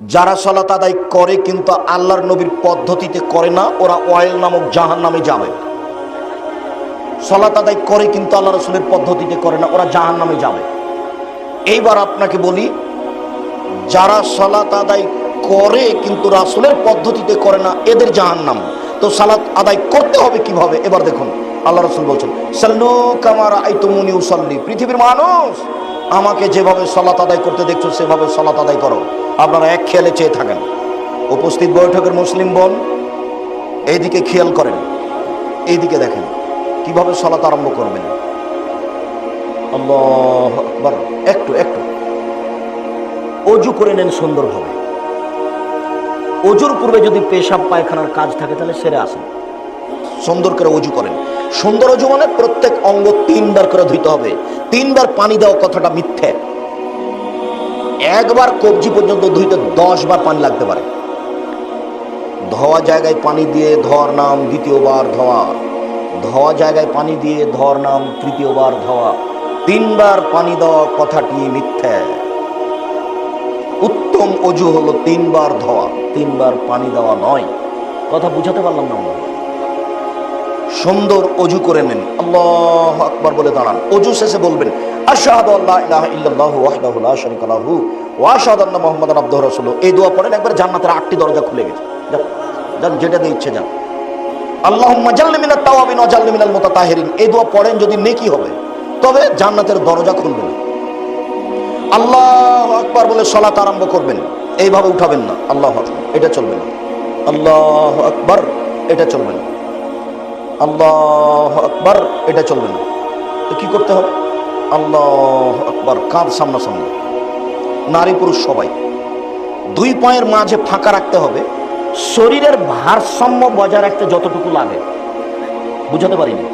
যারা সলাত আদায় করে কিন্তু আল্লাহর নবীর পদ্ধতিতে করে না, ওরা অয়েল নামক জাহান নামে যাবে। সলাত আদায় করে কিন্তু আল্লাহ রসুলের পদ্ধতিতে করে না, ওরা জাহান নামে যাবে। এইবার আপনাকে বলি, যারা সলাত আদায় করে কিন্তু রাসুলের পদ্ধতিতে করে না, এদের জাহান নাম তো সালাত আদায় করতে হবে কীভাবে? এবার দেখুন, আল্লাহ রসুল বলছেন, সাল্লু কামার আইতুমুনি উসাল্লি। পৃথিবীর মানুষ আমাকে যেভাবে সলাত আদায় করতে দেখছ, সেভাবে সলাত আদায় করো। আপনারা এক খেয়ালে চেয়ে থাকেন। উপস্থিত বৈঠকের মুসলিম বোন, এইদিকে খেয়াল করেন। এইদিকে দেখেন, কীভাবে সলাত আরম্ভ করবেন। একটু একটু। অজু করে নেন সুন্দরভাবে। অজুর পূর্বে যদি পেশাব, পায়খানার কাজ থাকে, তাহলে সেরে আসেন। সুন্দর করে অজু করেন। সুন্দর অজু মানে প্রত্যেক অঙ্গ তিনবার করে ধুইতে হবে। তিনবার পানি দেওয়া কথাটা মিথ্যে। একবার কবজি পর্যন্ত ধুইতে দশ বার পানি লাগতে পারে। ধোয়া জায়গায় পানি দিয়ে ধর নাম দ্বিতীয়বার ধোয়া। ধোয়া জায়গায় পানি দিয়ে ধর নাম তৃতীয়বার ধোয়া। তিনবার পানি দেওয়া কথাটি মিথ্যে। উত্তম অজু হলো তিনবার ধোয়া, তিনবার পানি দেওয়া নয়। কথা বুঝাতে পারলাম না সুন্দর অজু করে নেন। আল্লাহ আকবার বলে দাঁড়ান। অজু শেষে বলবেন, আশহাদু আল্লা ইলাহা ইল্লাল্লাহু ওয়াহদাহু লা শারীকা লাহু ওয়া আশহাদু আন্না মুহাম্মাদান আবদুহু রাসূলুহু। এই একবার জান্নাতের আটটি দরজা খুলে গেছে। যান ইচ্ছে যান। এই যদি হবে, তবে জান্নাতের দরজা খুলবে না। আল্লাহ বলে আরম্ভ করবেন। এইভাবে উঠাবেন না। আল্লাহ এটা চলবে না। আল্লাহ আকবার। এটা চলবে না। আল্লাহ আকবার, এটা চলবে না। তো কি করতে হবে? আল্লাহ আকবার, কাঁধ সামনাসামনি। নারী পুরুষ সবাই। দুই পায়ের মাঝে ফাঁকা রাখতে হবে। শরীরের ভারসাম্য বজায় রাখতে যতটুকু লাগে। বুঝাতে পারিনি।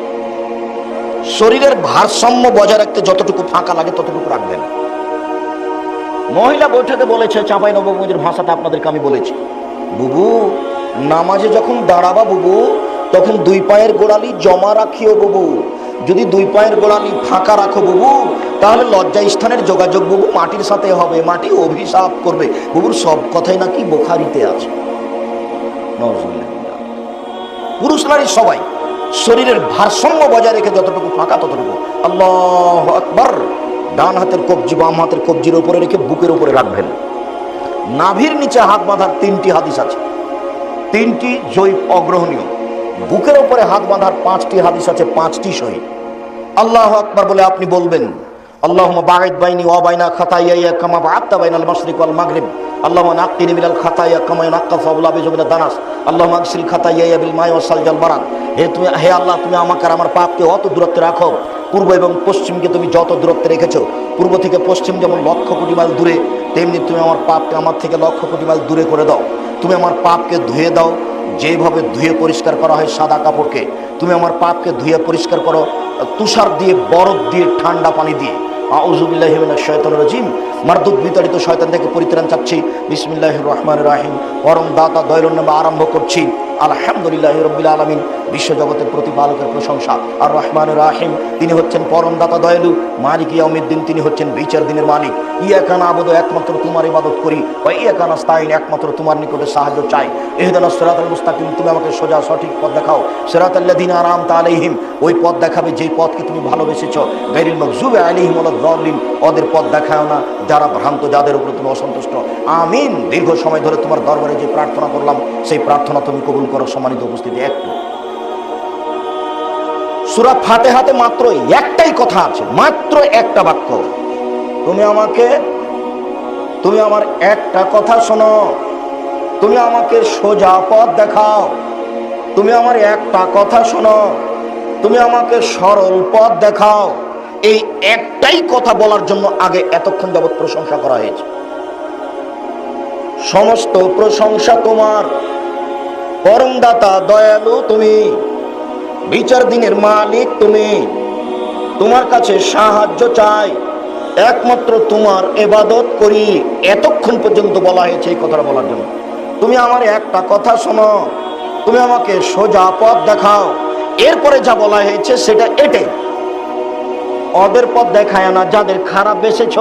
শরীরের ভারসাম্য বজায় রাখতে যতটুকু ফাঁকা লাগে, ততটুকু রাখবেন। মহিলা বৈঠকে বলেছে, চাঁপাই নবমীর ভাষাতে আপনাদেরকে আমি বলেছি। বুবু, নামাজে যখন দাঁড়াবা বুবু তখন দুই পায়ের গোড়ালি জমা রাখিও বুবু। যদি দুই পায়ের গোড়ালি ফাঁকা রাখো বুবু, তাহলে লজ্জা স্থানের যোগাযোগ বুবু মাটির সাথে হবে, মাটি অভিশাপ করবে। বুবুর সব কথাই নাকি বোখারিতে আছে। পুরুষ নারী সবাই শরীরের ভারসাম্য বজায় রেখে যতটুকু ফাঁকা ততটুকু। আল্লাহ আকবার। ডান হাতের কবজি, বাম হাতের কবজির উপরে রেখে বুকের উপরে রাখবেন। নাভির নিচে হাত বাঁধার তিনটি হাদিস আছে। তিনটি জৈব অগ্রহণীয়। বুকের উপরে হাত বাঁধার পাঁচটি হাদিস আছে, পাঁচটি সহি। আল্লাহ আকবার বলে আপনি বলবেন, আল্লাহুম্মা বাঈদ বাইনি ওয়া বাইনা খাতায়ায়া কামা বা'আদতা বাইনাল মাশরিক ওয়াল মাগরিব। আল্লাহুম্মা নাক্কিনি মিনাল খাতায়া কামা ইয়ানক্কা সাবুল আবিজ মিনাদ দানাস। আল্লাহুম্মা আগসিল খাতায়ায়া বিল মাই ওয়াস সালজাল বারাদ। হে তুমি, হে আল্লাহ, তুমি আমাকে আর আমার পাপকে অত দূরত্বে রাখো। পূর্ব এবং পশ্চিমকে তুমি যত দূরত্বে রেখেছো, পূর্ব থেকে পশ্চিম যেমন লক্ষ কোটি মাইল দূরে, তেমনি তুমি আমার পাপকে আমার থেকে লক্ষ কোটি মাইল দূরে করে দাও। তুমি আমার পাপকে ধুয়ে দাও যেভাবে ধুয়ে পরিষ্কার করা হয় সাদা কাপড়কে, তুমি আমার পাপকে ধুয়ে পরিষ্কার করো, তুষার দিয়ে, বরফ দিয়ে, ঠান্ডা পানি দিয়ে। আউজুবিল্লাহ শয়তান রাজিম। মারদুদ বিতাড়িত শয়তান থেকে পরিত্রাণ চাচ্ছি। বিসমিল্লাহ রহমান রাহিম। পরম দাতা দয়রন নামে আরম্ভ করছি। আলহামদুলিল্লাহ রব্বিল আলমিন, বিশ্বজগতের প্রতিপালকের প্রশংসা। আর রহমান রাহিম, তিনি হচ্ছেন পরমদাতা দয়ালু। মালিক ইয়াউমিদ্দিন, তিনি হচ্ছেন বিচার দিনের মালিক। ইয়াকানা আবদ একমাত্র তোমার ইবাদত করি। বা ইয়াকানা স্তাইন একমাত্র তোমার নিকটে সাহায্য চাই। এহদানা সিরাত আল মুস্তাকিম, তুমি আমাকে সোজা সঠিক পথ দেখাও। সিরাত আল্লাদিন আরাম তালাইহিম ওই পথ দেখাবে যেই পথকে তুমি ভালোবেসেছ। গাইরিল মকজুবে আলাইহিম ওয়ালাদ-দাল্লিন ওদের পথ দেখাও না। যারা ভ্রান্ত, যাদের উপরে তুমি অসন্তুষ্ট। আমিন। দীর্ঘ সময় ধরে তোমার দরবারে যে প্রার্থনা করলাম, সেই প্রার্থনা তুমি কবুল করো সম্মানিত উপস্থিতি একটু সুরা ফাতেহাতে মাত্র একটাই কথা আছে, মাত্র একটা বাক্য। তুমি আমাকে, তুমি আমার একটা কথা শোনো। তুমি আমাকে সোজা পথ দেখাও। তুমি আমার একটা কথা শোনো। তুমি আমাকে সরল পথ দেখাও। এই একটাই কথা বলার জন্য আগে এতক্ষণ যাবৎ প্রশংসা করা হয়েছে। সমস্ত প্রশংসা তোমার। পরমদাতা দয়ালু তুমি। বিচার দিনের মালিক তুমি। তোমার কাছে সাহায্য চাই। একমাত্র তোমার এবাদত করি। এতক্ষণ পর্যন্ত বলা হয়েছে এই কথাটা বলার জন্য। তুমি আমার একটা কথা শোনো। তুমি আমাকে সোজা পথ দেখাও। এরপরে যা বলা হয়েছে সেটা এটাই। ওদের পথ দেখায় না যাদের খারাপ বেসেছ।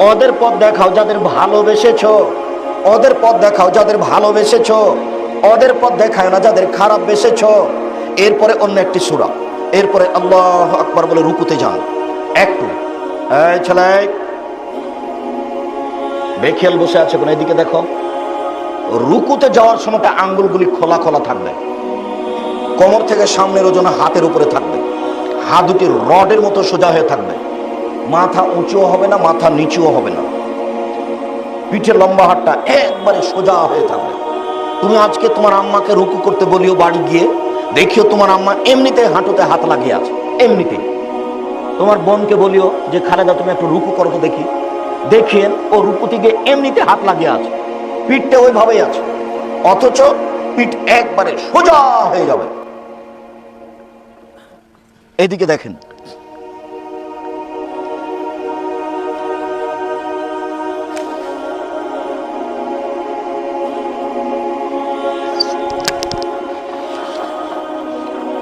ওদের পথ দেখাও যাদের ভালোবেসেছ। ওদের পথ দেখাও যাদের ভালোবেসেছ। ওদের পথ দেখায় না, যাদের খারাপ বেসেছ। এরপরে অন্য একটি সুরা। এরপরে আল্লাহ আকবার বলে রুকুতে যান। একটু বেখেয়াল বসে আছে কোন? এদিকে দেখো। রুকুতে যাওয়ার সময়টা আঙ্গুলগুলি খোলা খোলা থাকবে। কোমর থেকে সামনের ওজন হাতের উপরে থাকবে। হাত দুটি রডের মতো সোজা হয়ে থাকবে। মাথা উঁচুও হবে না, মাথা নিচুও হবে না। পিঠের লম্বা হাতটা একবারে সোজা হয়ে থাকবে। তুমি আজকে তোমার আম্মাকে রুকু করতে বলিও বাড়ি গিয়ে, দেখিও তোমার আম্মা এমনিতে হাঁটুতে হাত লাগিয়ে আছে এমনিতে তোমার বোনকে বলিও যে, খালেদা, তুমি একটু রুকু করো তো দেখি। দেখিয়ে ও রুকু থেকে এমনিতে হাত লাগিয়ে আছে, পিঠটা ওইভাবেই আছে, অথচ পিঠ একবারে সোজা হয়ে যাবে। এদিকে দেখেন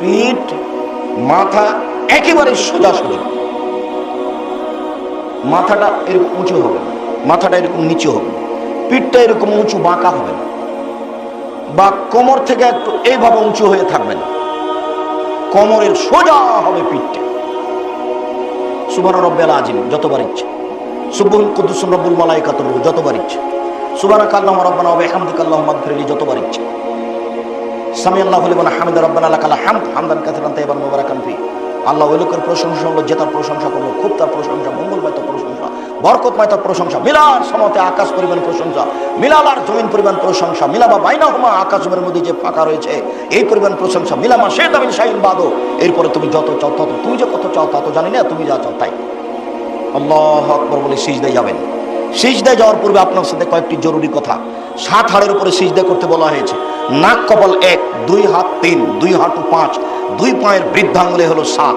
পিঠ, মাথা একেবারে সোজা সোজা মাথাটা এরকম উঁচু হবে মাথাটা এরকম নিচু হবে পিঠটা এরকম উঁচু বাঁকা হবে না। বা কোমর থেকে একটু এইভাবে উঁচু হয়ে থাকবে না। কোমরের সোজা হবে পিঠটা। সুবান রব্বেল আজিম যতবার ইচ্ছে। সুবুল কুদ্দুসুন রব্বুল মালাইকাতুর রূহ, যতবার ইচ্ছে। সুবানা কাল্লাহ রব্বানা ওয়া বিহামদিকা আল্লাহুম্মা গফিরলি যতবার ইচ্ছে। সামি আল্লাহ লিমান হামিদ রব্বানা লাকাল হামদ, হামদান কাসিরান তাইবান মুবারাকান ফি। আল্লাহ ওই লোকের প্রশংসা হলো যে তার প্রশংসা করল খুব তার প্রশংসা, মঙ্গলময় তার প্রশংসা, বরকতময় তার প্রশংসা মিলার সমতে আকাশ পরিমাণ প্রশংসা মিলাল আর জমিন পরিমাণ প্রশংসা মিলাবা বাইনা হুমা আকাশের মধ্যে যে ফাঁকা রয়েছে, এই পরিমাণ প্রশংসা, মিলামা সে দামিন শাহিন বাদো, এরপরে তুমি যত চাও তত, তুমি যে কত চাও তা তো জানি না, তুমি যা চাও তাই। আল্লাহ আকবর বলে সিজদায় যাবেন। সিজদায় যাওয়ার পূর্বে আপনার সাথে কয়েকটি জরুরি কথা। সাত হাড়ের উপরে সিজদা করতে বলা হয়েছে। নাক কপাল এক, দুই হাত তিন, দুই হাঁটু পাঁচ, দুই পায়ের বৃদ্ধাঙ্গুলে হলো সাত।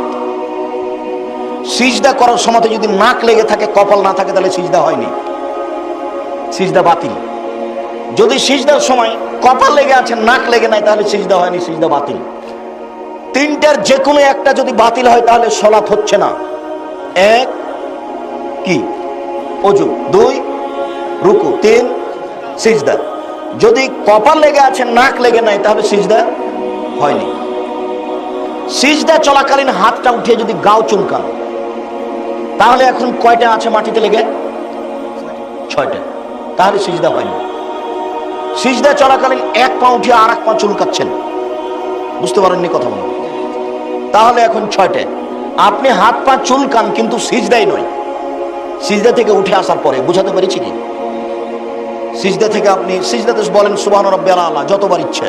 সিজদা করার সময় যদি নাক লেগে থাকে, কপাল না থাকে, তাহলে সিজদা হয়নি। সিজদা বাতিল। যদি সিজদার সময় কপাল লেগে আছে, নাক লেগে নাই, তাহলে সিজদা হয়নি, সিজদা বাতিল। তিনটার যে কোনো একটা যদি বাতিল হয়, তাহলে সলাৎ হচ্ছে না। এক, কি? অজু। দুই, রুকু। তিন সিজদা। যদি কপাল লেগে আছে, নাক লেগে নাই, তাহলে সিজদা হয়নি। সিজদা চলাকালীন হাতটা উঠিয়ে যদি গাও চুলকান, তাহলে এখন কয়টা আছে মাটিতে লেগে? ছয়টা। তাহলে সিজদা হয়নি। সিজদা চলাকালীন এক পা উঠিয়ে আর এক পা চুলকাচ্ছেন। বুঝতে পারেননি কথা বলুন। তাহলে এখন ছয়টা। আপনি হাত পা চুলকান, কিন্তু সিজদাই নয়। সিজদা থেকে উঠে আসার পরে, বুঝাতে পেরেছি কি? সিজদা থেকে আপনি সিজদাতে বলেন সুবাহ রব্বাল আল্লাহ যতবার ইচ্ছে।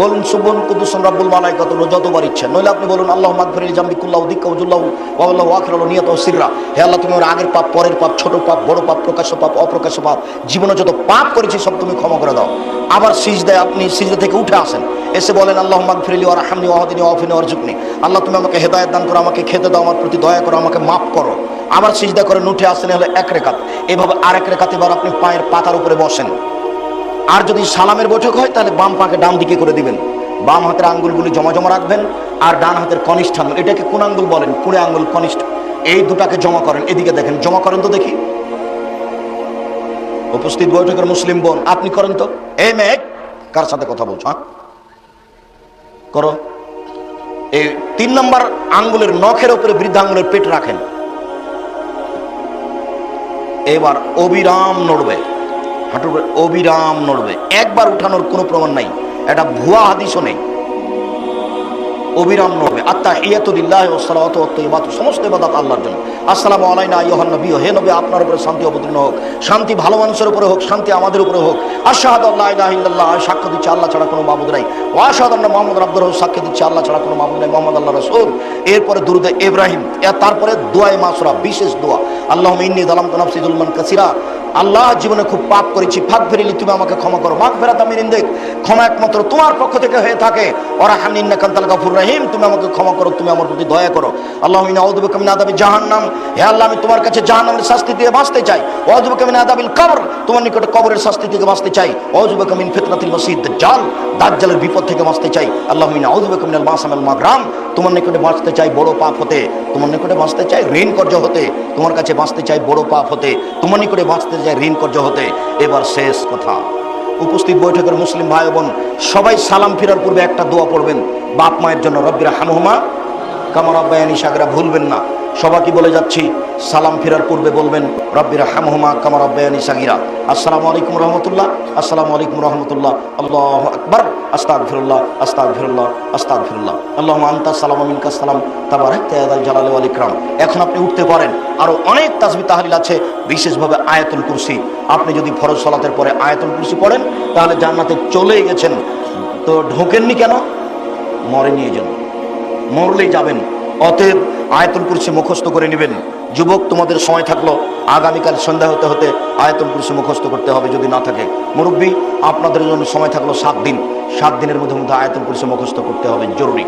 বলুন সুবন কুদ্দুসন মালাই মালাইকাত যতবার ইচ্ছে। নইলে আপনি বলুন আল্লাহ মাগফিরিল জামবিকুল্লাহ দিক্কা উজুল্লাহ ওয়াল্লাহু আকরাল নিয়াত সিররা। হে আল্লাহ, তুমি আমার আগের পাপ, পরের পাপ, ছোট পাপ, বড় পাপ, প্রকাশ্য পাপ, অপ্রকাশ্য পাপ, জীবনে যত পাপ করেছি সব তুমি ক্ষমা করে দাও। আবার সিজদায় আপনি সিজদা থেকে উঠে আসেন। এসে বলেন আল্লাহ মাগফিরিলি ওয়া রাহমনি ওয়াহদিনি ওয়াফিনি ওয়ারজুকনি আল্লাহ, তুমি আমাকে হেদায়েত দান করো, আমাকে খেতে দাও, আমার প্রতি দয়া করো, আমাকে মাফ করো। আমার সিজদা করে উঠে আসেন হলে এক রেখাত। এভাবে আরেক রেখাত এবার আপনি পায়ের পাতার উপরে বসেন। আর যদি সালামের বৈঠক হয়, তাহলে বাম পাকে ডান দিকে করে দিবেন। বাম হাতের আঙ্গুলগুলি জমা জমা রাখবেন আর ডান হাতের কনিষ্ঠ আঙ্গুল। এটাকে কোন আঙ্গুল বলেন? কুড়ে আঙ্গুল, কনিষ্ঠ। এই দুটাকে জমা করেন। এদিকে দেখেন, জমা করেন তো দেখি। উপস্থিত বৈঠকের মুসলিম বোন, আপনি করেন তো? এই মেঘ কার সাথে কথা বলছো হ্যাঁ? করো। এই তিন নম্বর আঙ্গুলের নখের উপরে বৃদ্ধ আঙ্গুলের পেট রাখেন। এবার অবিরাম নড়বে। হাঁটুর অবিরাম নড়বে। একবার উঠানোর কোনো প্রমাণ নাই। এটা ভুয়া হাদিসও নেই। অবিরাম নড়বে আত্মা ইয়াতুল্লাহ ও সালাত সমস্ত ইবাদত আল্লাহর জন্য। আসসালামু আলাইনা ইয়হান নবী হে নবী, আপনার উপরে শান্তি অবতীর্ণ হোক, শান্তি ভালো মানুষের উপরে হোক, শান্তি আমাদের উপরে হোক। আশাহাদ আল্লাহ আমি সাক্ষ্য দিচ্ছি আল্লাহ ছাড়া কোনো মাবুদ নাই। ওয়াশাহাদ আন্না মুহাম্মদ আব্দুর রসুল সাক্ষ্য দিচ্ছি আল্লাহ ছাড়া কোনো মাবুদ নাই, মোহাম্মদ আল্লাহ রাসূল। এরপরে দুরুদে ইব্রাহিম তারপরে দোয়ায়ে মাসুরা, বিশেষ দোয়া। আল্লাহুম্মা ইন্নি যালামতু নাফসি যুলমান কাসীরা আল্লাহ জীবনে খুব পাপ করেছি। ফাঁক ফেরিলি তুমি আমাকে ক্ষমা করো। মাঘ ফেরাত আমি নিন্দেক ক্ষমা একমাত্র তোমার পক্ষ থেকে হয়ে থাকে। ওরা হামিন্না কান্তাল গাফুর রহিম। তুমি আমাকে ক্ষমা করো, তুমি আমার প্রতি দয়া করো। আল্লাহ অদুবে কামিনা আদাবি জাহান্নাম। হে আল্লাহ, আমি তোমার কাছে জাহান্নামের শাস্তি দিয়ে বাঁচতে চাই। অদুবে কামিনা আদাবিল কবর। তোমার নিকটে কবরের শাস্তি থেকে বাঁচতে চাই। অজুবে কামিন ফিতনাতিল মসজিদ জাল, দাজ্জালের বিপদ থেকে বাঁচতে চাই। আল্লাহ অদুবে কামিনাল মাসামাল মাগরাম। তোমার নিকটে বাঁচতে চাই বড় পাপ হতে, তোমার নিকটে বাঁচতে চাই ঋণ কর্য হতে, তোমার কাছে বাঁচতে চাই বড় পাপ হতে, তোমার নিকটে বাঁচতে চাই ঋণ কর্য হতে। এবার শেষ কথা। উপস্থিত বৈঠকের মুসলিম ভাই বোন, সবাই সালাম ফেরার পূর্বে একটা দোয়া পড়বেন। বাপ মায়ের জন্য রব্বিরা হামহুমা কামার আব্বায়ানি সাগরা, ভুলবেন না। সবাইকে বলে যাচ্ছি, সালাম ফেরার পূর্বে বলবেন রব্বিরা হামহুমা কামার আব্বায়ানি সাগিরা। আসসালামু আলাইকুম রহমতুল্লাহ, আসসালামু আলাইকুম রহমতুল্লাহ। আল্লাহ আকবর আস্তাক ফিরুল্লাহ আস্তাক ফিরুল্লাহ আস্তাক ফিরুল্লাহ আল্লাহ আন্তা সালাম আমিনকা সালাম তাবারাক তায়াদাল জালাল ওয়াল ইকরাম। এখন আপনি উঠতে পারেন, আরও অনেক তাসবি তাহলিল আছে, বিশেষভাবে আয়াতুল কুরসি। আপনি যদি ফরজ সালাতের পরে আয়াতুল কুরসি পড়েন, তাহলে জান্নাতে চলেই গেছেন। তো ঢোকেননি কেন? মরে নিয়ে যান মরলেই যাবেন। অতএব আয়তন কুরসি মুখস্থ করে নেবেন। যুবক, তোমাদের সময় থাকল। আগামীকাল সন্ধ্যা হতে হতে আয়তন কুরসি মুখস্থ করতে হবে যদি না থাকে। মুরব্বী, আপনাদের জন্য সময় থাকল সাত দিন। সাত দিনের মধ্যে মধ্যে আয়তন কুরসি মুখস্থ করতে হবে। জরুরি।